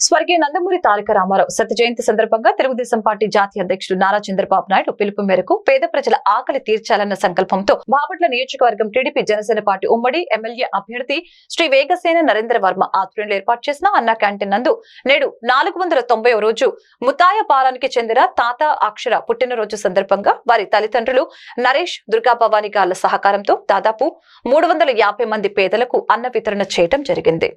స్వర్గీయ నందమూరి తారక రామారావు శత జయంతి సందర్భంగా తెలుగుదేశం పార్టీ జాతీయ అధ్యక్షుడు నారా చంద్రబాబు నాయుడు పిలుపు మేరకు పేద ప్రజల ఆకలి తీర్చాలన్న సంకల్పంతో బాపట్ల నియోజకవర్గం టీడీపీ జనసేన పార్టీ ఉమ్మడి ఎమ్మెల్యే అభ్యర్థి శ్రీ వేగసేన నరేంద్ర వర్మ ఆధ్వర్యంలో ఏర్పాటు చేసిన అన్న క్యాంటీన్ నందు నేడు నాలుగు వందల రోజు ముతాయ పాలానికి చెందిన తాత అక్షర పుట్టినరోజు సందర్భంగా వారి తల్లిదండ్రులు నరేష్ దుర్గా భవానీ గార్ల సహకారంతో దాదాపు మూడు వందల యాభై మంది పేదలకు అన్న వితరణ చేయడం జరిగింది.